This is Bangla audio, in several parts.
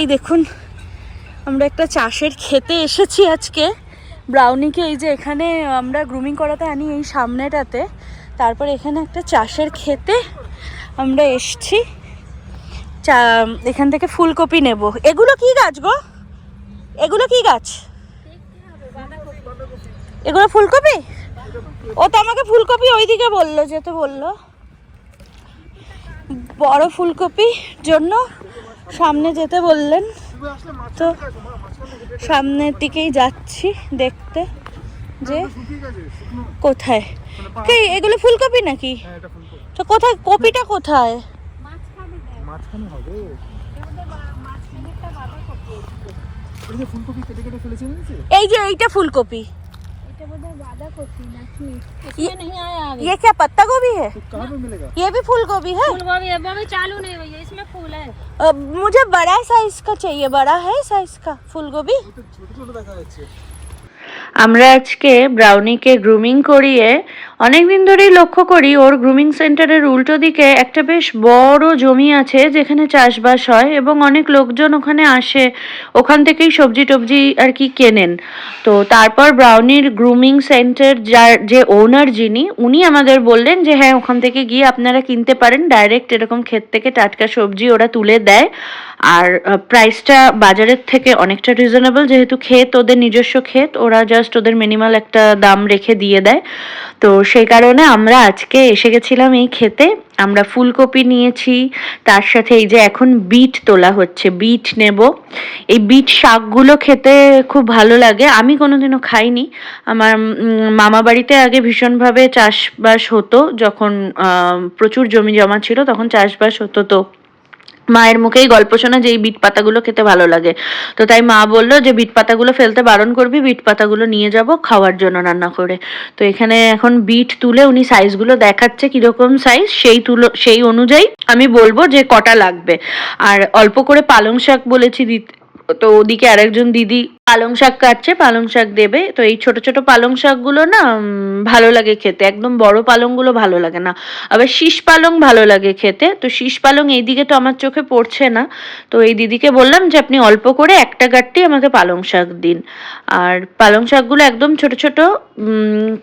এই দেখুন, আমরা একটা চাষের খেতে এসেছি আজকে। ব্রাউনিকে এই যে এখানে আমরা গ্রুমিং করাতে আনি এই সামনেটাতে। তারপর এখানে একটা চাষের খেতে আমরা এসছি। চা, এখান থেকে ফুলকপি নেব। এগুলো কি গাছ গো? এগুলো কি গাছ? এগুলো ফুলকপি? ও তো আমাকে ফুলকপি ওইদিকে বলল যেতে বলল। বড় ফুলকপি জন্য সামনে যেতে বললেন। তো সামনের দিকেই যাচ্ছি দেখতে যে কোথায়। কি এগুলো ফুলকপি নাকি? তো কোথায় কপিটা কোথায়? এই যে এইটা ফুলকপি। ये- नहीं आया ये क्या पत्ता गोभी है? तो कहाँ पे मिलेगा? ये भी फूल गोभी है? फूलगोभी अभी अभी चालू नहीं हुई है इसमें फूल है। अब मुझे बड़ा साइज़ का चाहिए बड़ा है साइज़ का फूल गोभी আমরা আজকে ব্রাউনিকে গ্রুমিং করিয়ে অনেক দিন ধরেই লক্ষ্য করি ওর গ্রুমিং সেন্টারের উল্টো দিকে একটা বেশ বড় জমি আছে যেখানে চাষবাস হয় এবং অনেক লোকজন ওখানে আসে, ওখান থেকেই সবজি টবজি আর কি কেনেন। তো তারপর ব্রাউনির গ্রুমিং সেন্টার যার যে ওনার যিনি, উনি আমাদের বললেন যে হ্যাঁ ওখান থেকে গিয়ে আপনারা কিনতে পারেন। ডাইরেক্ট এরকম ক্ষেত থেকে টাটকা সবজি ওরা তুলে দেয়। আর প্রাইসটা বাজারের থেকে অনেকটা রিজনেবল যেহেতু ক্ষেত, ওদের নিজস্ব ক্ষেত, ওরা জাস্ট ওদের মিনিমাল একটা দাম রেখে দিয়ে দেয়। তো সেই কারণে আমরা আজকে এসে গেছিলাম এই খেতে। আমরা ফুলকপি নিয়েছি, তার সাথে এই যে এখন বিট তোলা হচ্ছে, বিট নেব। এই বিট শাকগুলো খেতে খুব ভালো লাগে। আমি কোনোদিনও খাইনি। আমার মামা বাড়িতে আগে ভীষণভাবে চাষবাস হতো, যখন প্রচুর জমি জমা ছিল, তখন চাষবাস হতো তো। মায়ের মুখেই গল্প শোনা যে এই বিট পাতাগুলো খেতে ভালো লাগে। তো তাই মা বলল যে বিট পাতাগুলো ফেলতে বারণ করবি, বিট পাতাগুলো নিয়ে যাব খাওয়ার জন্য রান্না করে। তো এখানে এখন বিট তুলে উনি সাইজগুলো দেখাচ্ছে কীরকম সাইজ সেই তুলো, সেই অনুযায়ী আমি বলব যে কটা লাগবে। আর অল্প করে পালং শাক বলেছি দিতে তো ওদিকে আরেকজন দিদি পালং শাক কাটছে, পালং শাক দেবে। তো এই ছোট ছোট পালং শাকগুলো না ভালো লাগে খেতে। একদম বড় পালংগুলো ভালো লাগে না। আবার শীষ পালং ভালো লাগে খেতে। তো শীষ পালং এইদিকে তো আমার চোখে পড়ছে না। তো এই দিদিকে বললাম যে, আপনি অল্প করে একটা গাঁটটি আমাকে পালং শাক দিন। আর পালং শাকগুলো একদম ছোট ছোট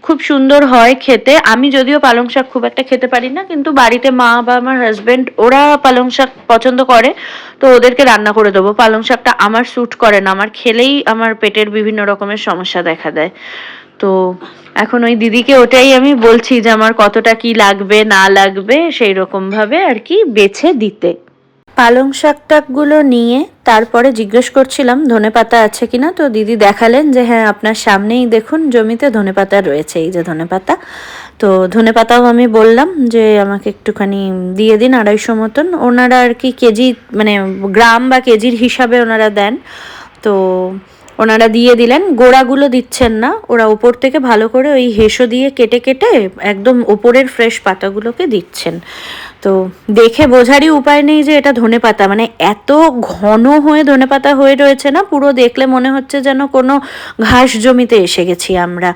খুব সুন্দর হয় খেতে। আমি যদিও পালং শাক খুব একটা খেতে পারি না, কিন্তু বাড়িতে মা বা আমার হাজবেন্ড ওরা পালং শাক পছন্দ করে। তো ওদেরকে রান্না করে দেবো। পালং শাকটা আমার স্যুট করে না। আমার খেলেই আমার পেটের বিভিন্ন রকমের সমস্যা দেখা দেয়। তো এখন ওই দিদিকে ওটাই আমি বলছি যে আমার কতটা কি লাগবে, না লাগবে সেই রকম ভাবে আর কি বেছে দিতে। পালং শাক টাকগুলো নিয়ে তারপরে জিজ্ঞেস করছিলাম ধনেপাতা আছে কিনা? তো দিদি দেখালেন যে হ্যাঁ আপনার সামনেই দেখুন, জমিতে ধনেপাতা রয়েছে, এই যে ধনেপাতা তো ধনেপাতাও আমি বললাম যে আমাকে একটুখানি দিয়ে দিন আড়াইশো মতন। ওনারা আর কি কেজি মানে গ্রাম বা কেজির হিসাবে ওনারা দেন। তো ওনারা দিয়ে দিলেন, গোড়াগুলো দিচ্ছেন না, ওরা ওপর থেকে ভালো করে ওই হেসো দিয়ে কেটে কেটে একদম ওপরের ফ্রেশ পাতাগুলোকে দিচ্ছেন। তো দেখে বোঝারই উপায় নেই যে এটা ধনেপাতা। মানে এত ঘন হয়ে ধনেপাতা হয়ে রয়েছে না, পুরো দেখলে মনে হচ্ছে যেন কোনো ঘাস জমিতে এসে গেছি আমরা।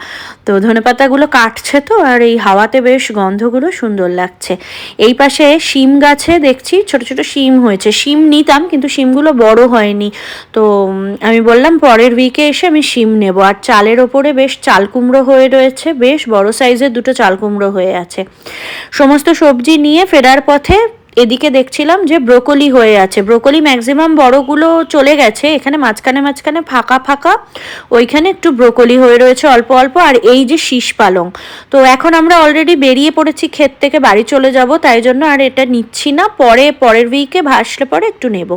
তো ধনেপাতাগুলো কাটছে তো, আর এই হাওয়াতে বেশ গন্ধগুলো সুন্দর লাগছে। এই পাশে শিম গাছে দেখছি ছোট ছোট শিম হয়েছে। শিম নিতাম, কিন্তু শিমগুলো বড় হয়নি। তো আমি বললাম পরের উইকে এসে আমি শিম নেব। আর চালের ওপরে বেশ চাল কুমড়ো হয়ে রয়েছে, বেশ বড় সাইজের দুটো চাল কুমড়ো হয়ে আছে। সমস্ত সবজি নিয়ে ফেরার পথে এদিকে দেখছিলাম যে ব্রোকলি হয়ে আছে। ব্রোকলি ম্যাক্সিমাম বড়গুলো চলে গেছে, এখানে মাঝখানে মাঝখানে ফাঁকা ফাঁকা, ওইখানে একটু ব্রোকলি হয়ে রয়েছে অল্প অল্প, আর এই যে শীষ পালং। তো এখন আমরা অলরেডি বেরিয়ে পড়েছি, ক্ষেত থেকে বাড়ি চলে যাব, তাই জন্য আর এটা নিচ্ছি না, পরে, পরের উইকে ভাসলে পরে একটু নেব।